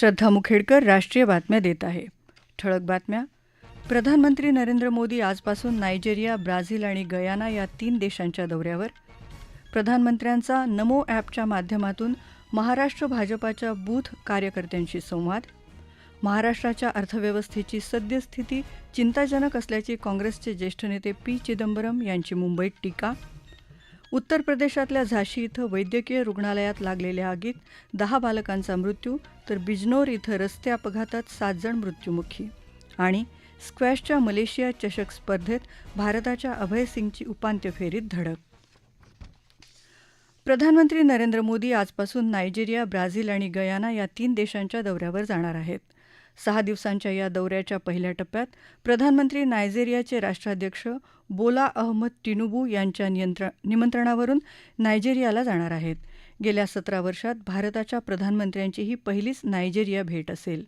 श्रद्धा मुखेडकर राष्ट्रीय बातम्या देत आहे. ठळक बातम्या. प्रधानमंत्री नरेंद्र मोदी आजपासून नायजेरिया ब्राझील आणि गयाना या तीन देशांच्या दौऱ्यावर. प्रधानमंत्र्यांचा नमो ॲपच्या माध्यमातून महाराष्ट्र भाजपाच्या बूथ कार्यकर्त्यांशी संवाद. महाराष्ट्राच्या अर्थव्यवस्थेची सद्यस्थिती चिंताजनक असल्याची काँग्रेसचे ज्येष्ठ नेते पी चिदंबरम यांची मुंबईत टीका. उत्तर प्रदेशातल्या झाशी इथं वैद्यकीय रुग्णालयात लागलेल्या आगीत दहा बालकांचा मृत्यू तर बिजनोर इथं रस्ते अपघातात सात जण मृत्युमुखी. आणि स्क्वॅशच्या मलेशिया चषक स्पर्धेत भारताच्या अभय सिंगची उपांत्य फेरीत धडक. प्रधानमंत्री नरेंद्र मोदी आजपासून नायजेरिया ब्राझील आणि गयाना या तीन देशांच्या दौऱ्यावर जाणार आहेत. सहा दिवसांच्या या दौऱ्याच्या पहिल्या टप्प्यात प्रधानमंत्री नायजेरियाचे राष्ट्राध्यक्ष बोला अहमद टिनुबू यांच्या निमंत्रणावरून नायजेरियाला जाणार आहेत. गेल्या सतरा वर्षात भारताच्या प्रधानमंत्र्यांची ही पहिलीच नायजेरिया भेट असेल.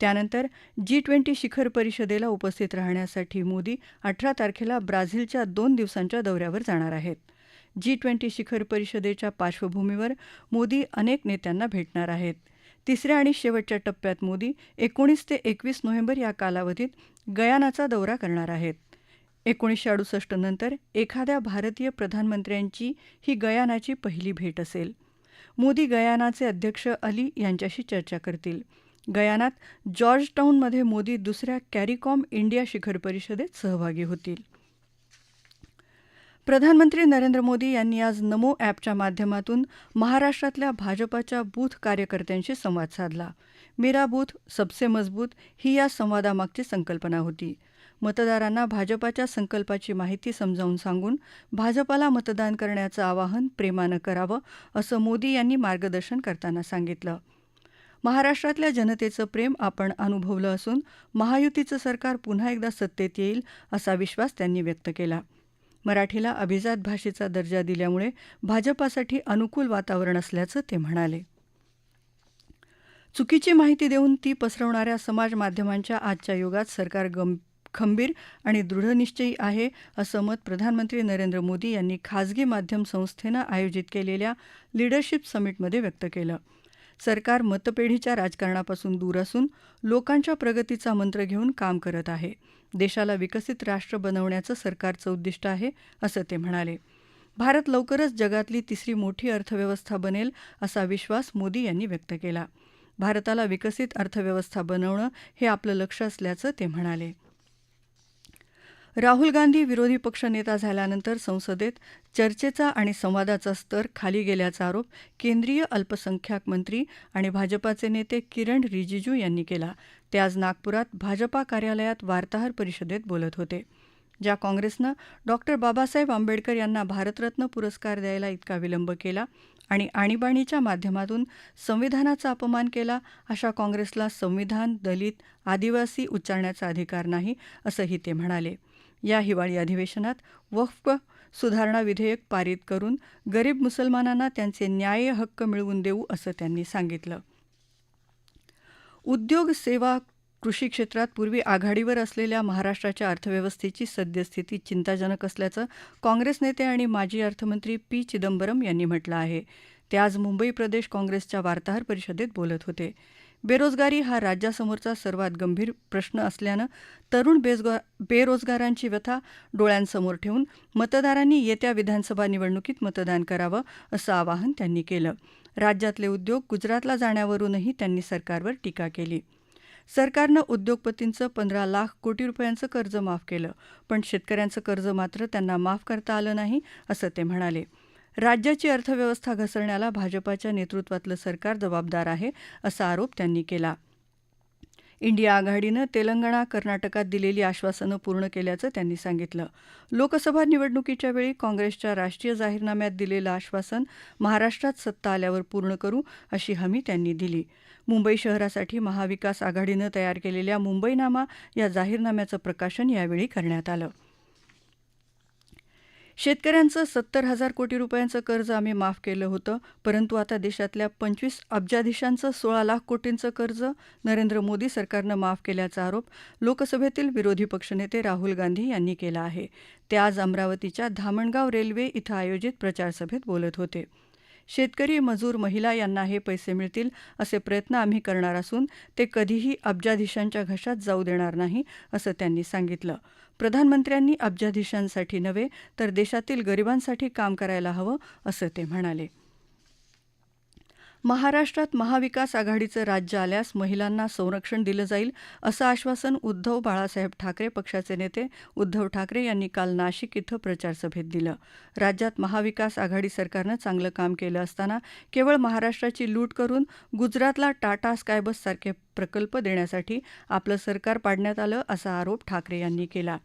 त्यानंतर जी ट्वेंटी शिखर परिषदेला उपस्थित राहण्यासाठी मोदी अठरा तारखेला ब्राझीलच्या दोन दिवसांच्या दौऱ्यावर जाणार आहेत. जी ट्वेंटी शिखर परिषदेच्या पार्श्वभूमीवर मोदी अनेक नेत्यांना भेटणार आहेत. तिसऱ्या आणि शेवटच्या टप्प्यात मोदी एकोणीस ते एकवीस नोव्हेंबर या कालावधीत गयानाचा दौरा करणार आहेत. एकोणीसशे अडुसष्ट नंतर एखाद्या भारतीय प्रधानमंत्र्यांची ही गयानाची पहिली भेट असेल. मोदी गयानाचे अध्यक्ष अली यांच्याशी चर्चा करतील. गयानात जॉर्ज टाऊनमध्ये मोदी दुसऱ्या कॅरिकॉम इंडिया शिखर परिषदेत सहभागी होतील. प्रधानमंत्री नरेंद्र मोदी यांनी आज नमो ॲपच्या माध्यमातून महाराष्ट्रातल्या भाजपाच्या बूथ कार्यकर्त्यांशी संवाद साधला. मेरा बूथ सबसे मजबूत ही या संवादामागची संकल्पना होती. मतदारांना भाजपाच्या संकल्पाची माहिती समजावून सांगून भाजपाला मतदान करण्याचं आवाहन प्रेमानं करावं असं मोदी यांनी मार्गदर्शन करताना सांगितलं. महाराष्ट्रातल्या जनतेचं प्रेम आपण अनुभवलं असून महायुतीचं सरकार पुन्हा एकदा सत्तेत येईल असा विश्वास त्यांनी व्यक्त केला. मराठीला अभिजात भाषेचा दर्जा दिल्यामुळे भाजपासाठी अनुकूल वातावरण असल्याचं ते म्हणाले. चुकीची माहिती देऊन ती पसरवणाऱ्या समाज माध्यमांच्या आजच्या युगात सरकार गंभ खंबीर आणि दृढनिश्चयी आहे असं मत प्रधानमंत्री नरेंद्र मोदी यांनी खाजगी माध्यम संस्थेनं आयोजित केलेल्या लिडरशिप समिटमध्ये व्यक्त केलं. सरकार मतपेढीच्या राजकारणापासून दूर असून लोकांच्या प्रगतीचा मंत्र घेऊन काम करत आहे. देशाला विकसित राष्ट्र बनवण्याचं सरकारचं उद्दिष्ट आहे असं ते म्हणाले. भारत लवकरच जगातली तिसरी मोठी अर्थव्यवस्था बनेल असा विश्वास मोदी यांनी व्यक्त केला. भारताला विकसित अर्थव्यवस्था बनवणं हे आपलं लक्ष असल्याचं ते म्हणाले. राहुल गांधी विरोधी पक्षनेता झाल्यानंतर संसदेत चर्चेचा आणि संवादाचा स्तर खाली गेल्याचा आरोप केंद्रीय अल्पसंख्याक मंत्री आणि भाजपाचे नेते किरण रिजिजू यांनी केला. ते आज नागपुरात भाजपा कार्यालयात वार्ताहर परिषदेत बोलत होते. ज्या काँग्रेसनं डॉक्टर बाबासाहेब आंबेडकर यांना भारतरत्न पुरस्कार द्यायला इतका विलंब केला आणि आणीबाणीच्या माध्यमातून संविधानाचा अपमान केला अशा काँग्रेसला संविधान दलित आदिवासी उच्चारण्याचा अधिकार नाही असंही ते म्हणाले. या हिवाळी अधिवेशनात वक्फ सुधारणा विधेयक पारित करून गरीब मुसलमानांना त्यांचे न्याय्य हक्क मिळवून देऊ असं त्यांनी सांगितलं. उद्योग सेवा कृषी क्षेत्रात पूर्वी आघाडीवर असलेल्या महाराष्ट्राच्या अर्थव्यवस्थेची सद्यस्थिती चिंताजनक असल्याचं काँग्रेस नेते आणि माजी अर्थमंत्री पी चिदंबरम यांनी म्हटलं आहे. ते आज मुंबई प्रदेश काँग्रेसच्या वार्ताहर परिषदेत बोलत होते. बेरोजगारी हा राज्यासमोरचा सर्वात गंभीर प्रश्न असल्यानं तरुण बेरोजगारांची व्यथा डोळ्यांसमोर ठेवून मतदारांनी येत्या विधानसभा निवडणुकीत मतदान करावं असं आवाहन त्यांनी केलं. राज्यातले उद्योग गुजरातला जाण्यावरूनही त्यांनी सरकारवर टीका केली. सरकारनं उद्योगपतींचं पंधरा लाख कोटी रुपयांचं कर्ज माफ केलं पण शेतकऱ्यांचं कर्ज मात्र त्यांना माफ करता आलं नाही असं ते म्हणाले. राज्याची अर्थव्यवस्था घसरण्याला भाजपाच्या नेतृत्वातलं सरकार जबाबदार आहे असा आरोप त्यांनी केला. इंडिया आघाडीनं तेलंगणा कर्नाटकात दिलेली आश्वासनं पूर्ण केल्याचं त्यांनी सांगितलं. लोकसभा निवडणुकीच्या वेळी काँग्रेसच्या राष्ट्रीय जाहीरनाम्यात दिलेलं आश्वासन महाराष्ट्रात सत्ता आल्यावर पूर्ण करू अशी हमी त्यांनी दिली. मुंबई शहरासाठी महाविकास आघाडीनं तयार केलेल्या मुंबईनामा या जाहीरनाम्याचं प्रकाशन यावेळी करण्यात आलं. शेतकऱ्यांचं सत्तर हजार कोटी रुपयांचं कर्ज आम्ही माफ केलं होतं परंतु आता देशातल्या पंचवीस अब्जाधीशांचं सोळा लाख कोटींचं कर्ज नरेंद्र मोदी सरकारनं माफ केल्याचा आरोप लोकसभेतील विरोधी पक्षनेते राहुल गांधी यांनी केला आहे. ते आज अमरावतीच्या धामणगाव रेल्वे इथं आयोजित प्रचारसभेत बोलत होते. शेतकरी मजूर महिला यांना हे पैसे मिळतील असे प्रयत्न आम्ही करणार असून ते कधीही अब्जाधीशांच्या घशात जाऊ देणार नाही असं त्यांनी सांगितलं. प्रधानमंत्र्यांनी अब्जाधीशांसाठी नव्हे तर देशातील गरिबांसाठी काम करायला हवं असं ते म्हणाले. महाराष्ट्रात महाविकास आघाडीचं राज्य आल्यास महिलांना संरक्षण दिलं जाईल असं आश्वासन उद्धव बाळासाहेब ठाकरे पक्षाचे नेते उद्धव ठाकरे यांनी काल नाशिक इथं प्रचारसभेत दिलं. राज्यात महाविकास आघाडी सरकारनं चांगलं काम केलं असताना केवळ महाराष्ट्राची लूट करून गुजरातला टाटा स्कायबस सारखे प्रकल्प देण्यासाठी आपलं सरकार पाडण्यात आलं असा आरोप ठाकरे यांनी केला.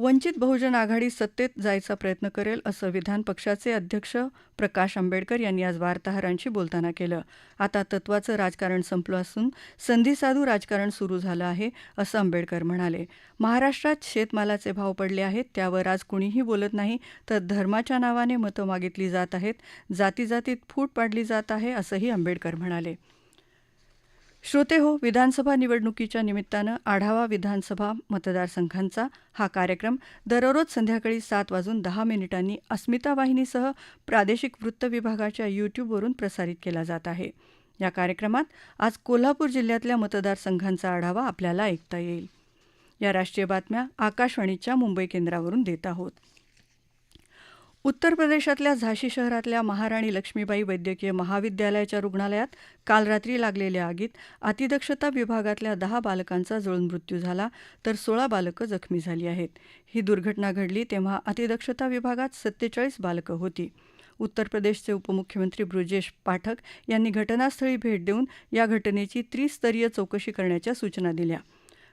वंचित बहुजन आघाडी सत्तेत जायचा प्रयत्न करेल असं विधान पक्षाचे अध्यक्ष प्रकाश आंबेडकर यांनी आज वार्ताहरांशी बोलताना केलं. आता तत्वाचं राजकारण संपलं असून संधीसाधू राजकारण सुरू झालं आहे असं आंबेडकर म्हणाले. महाराष्ट्रात शेतमालाचे भाव पडले आहेत त्यावर आज कुणीही बोलत नाही तर धर्माच्या नावाने मतं मागितली जात आहेत जाती जातीत फूट पाडली जात आहे असंही आंबेडकर म्हणाले. श्रोते हो विधानसभा निवडणुकीच्या निमित्तानं आढावा विधानसभा मतदारसंघांचा हा कार्यक्रम दररोज संध्याकाळी सात वाजून दहा मिनिटांनी अस्मिता वाहिनीसह प्रादेशिक वृत्त विभागाच्या यूट्यूबवरून प्रसारित केला जात आहे. या कार्यक्रमात आज कोल्हापूर जिल्ह्यातल्या मतदारसंघांचा आढावा आपल्याला ऐकता येईल. या राष्ट्रीय बातम्या आकाशवाणीच्या मुंबई केंद्रावरून देत आहोत. उत्तर प्रदेशातल्या झाशी शहरातल्या महाराणी लक्ष्मीबाई वैद्यकीय महाविद्यालयाच्या रुग्णालयात काल रात्री लागलेल्या आगीत अतिदक्षता विभागातल्या दहा बालकांचा जळून मृत्यू झाला तर सोळा बालकं जखमी झाली आहेत. ही दुर्घटना घडली तेव्हा अतिदक्षता विभागात सत्तेचाळीस बालकं होती. उत्तर प्रदेशचे उपमुख्यमंत्री ब्रुजेश पाठक यांनी घटनास्थळी भेट देऊन या घटनेची त्रिस्तरीय चौकशी करण्याच्या सूचना दिल्या.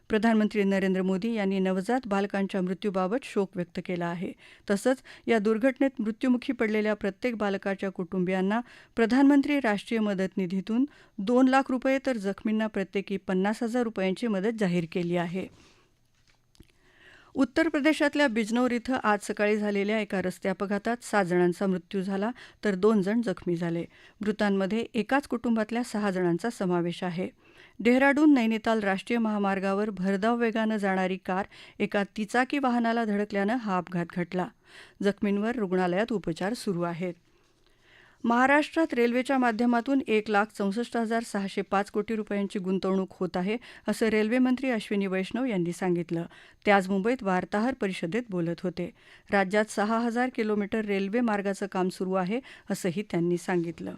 प्रधानमंत्री नरेंद्र मोदी यांनी नवजात बालकांच्या मृत्यूबाबत शोक व्यक्त केला आहे. तसंच या दुर्घटनेत मृत्यूमुखी पडलेल्या प्रत्येक बालकाच्या कुटुंबियांना प्रधानमंत्री राष्ट्रीय मदत निधीतून दोन लाख रुपये तर जखमींना प्रत्येकी पन्नास हजार रुपयांची मदत जाहीर केली आहे. उत्तर प्रदेशातल्या बिजनौर इथं आज सकाळी झालेल्या एका रस्ते अपघातात सात जणांचा मृत्यू झाला तर दोन जण जखमी झाले. मृतांमध्ये एकाच कुटुंबातल्या सहा जणांचा समावेश आहे. डेहराडून नैनिताल राष्ट्रीय महामार्गावर भरधाव वेगानं जाणारी कार एका तिचाकी वाहनाला धडकल्यानं हा अपघात घडला. जखमींवर रुग्णालयात उपचार सुरू आहेत. महाराष्ट्रात रेल्वेच्या माध्यमातून एक लाख चौसष्ट हजार सहाशे पाच कोटी रुपयांची गुंतवणूक होत आहे असं रेल्वेमंत्री अश्विनी वैष्णव यांनी सांगितलं. ते आज मुंबईत वार्ताहर परिषदेत बोलत होते. राज्यात सहा हजार किलोमीटर रेल्वे मार्गाचं काम सुरू आहे असंही त्यांनी सांगितलं.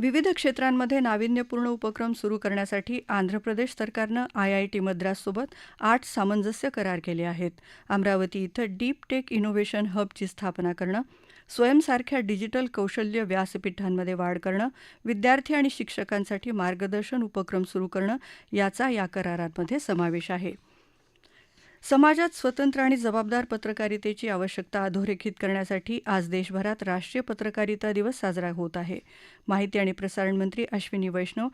विविध क्षेत्रांमध्ये नाविन्यपूर्ण उपक्रम सुरू करण्यासाठी आंध्र प्रदेश सरकारनं आयआयटी मद्राससोबत आठ सामंजस्य करार केले आहेत. अमरावती इथं डीप टेक इनोव्हेशन हबची स्थापना करणं स्वयंसारख्या डिजिटल कौशल्य व्यासपीठांमध्ये वाढ करणं विद्यार्थी आणि शिक्षकांसाठी मार्गदर्शन उपक्रम सुरू करणं याचा या करारांमध्ये समावेश आहे. समाजात स्वतंत्र आणि जबाबदार पत्रकारितेची आवश्यकता अधोरेखित करण्यासाठी आज देशभरात राष्ट्रीय पत्रकारिता दिवस साजरा होत आहे. माहिती आणि प्रसारण मंत्री अश्विनी वैष्णव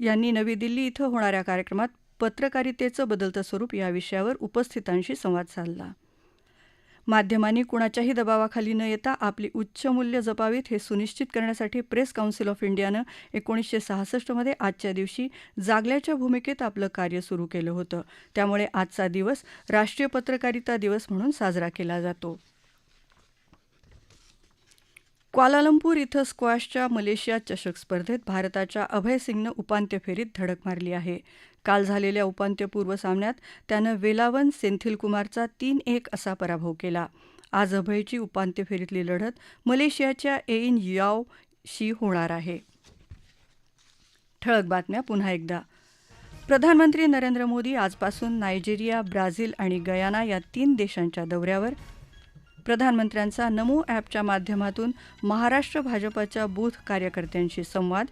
यांनी नवी दिल्ली इथं होणाऱ्या कार्यक्रमात पत्रकारितेचं बदलतं स्वरूप या विषयावर उपस्थितांशी संवाद साधला. माध्यमांनी कुणाच्याही दबावाखाली न येता आपली उच्च मूल्य जपावीत हे सुनिश्चित करण्यासाठी प्रेस काउन्सिल ऑफ इंडियानं एकोणीसशे सहासष्टमध्ये आजच्या दिवशी जागल्याच्या भूमिकेत आपलं कार्य सुरू केलं होतं. त्यामुळे आजचा दिवस राष्ट्रीय पत्रकारिता दिवस म्हणून साजरा केला जातो. क्वालालंपूर इथं स्क्वॅशच्या मलेशिया चषक स्पर्धेत भारताच्या अभय सिंगनं उपांत्य फेरीत धडक मारली आहे. काल झालेल्या उपांत्यपूर्व सामन्यात त्यानं वेलावन सेंथिलकुमारचा तीन एक असा पराभव केला. आज अभयची उपांत्य फेरीतली लढत मलेशियाच्या एईन याव शी होणार आहे. ठळक बातम्या पुन्हा एकदा. प्रधानमंत्री नरेंद्र मोदी आजपासून नायजेरिया ब्राझील आणि गयाना या तीन देशांच्या दौऱ्यावर. प्रधानमंत्र्यांचा नमो ॲपच्या माध्यमातून महाराष्ट्र भाजपाच्या बूथ कार्यकर्त्यांशी संवाद.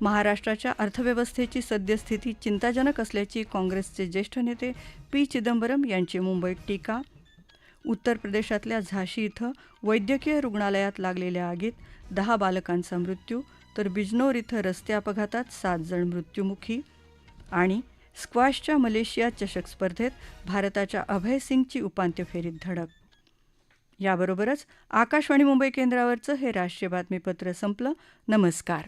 महाराष्ट्राच्या अर्थव्यवस्थेची सद्यस्थिती चिंताजनक असल्याची काँग्रेसचे ज्येष्ठ नेते पी चिदंबरम यांची मुंबईत टीका. उत्तर प्रदेशातल्या झाशी इथं वैद्यकीय रुग्णालयात लागलेल्या आगीत दहा बालकांचा मृत्यू तर बिजनोर इथं रस्ते अपघातात सात जण मृत्यूमुखी आणि स्क्वॅशच्या मलेशिया चषक स्पर्धेत भारताच्या अभय सिंगची उपांत्य फेरीत धडक. याबरोबरच आकाशवाणी मुंबई केंद्रावरचं हे राष्ट्रीय बातमीपत्र संपलं. नमस्कार.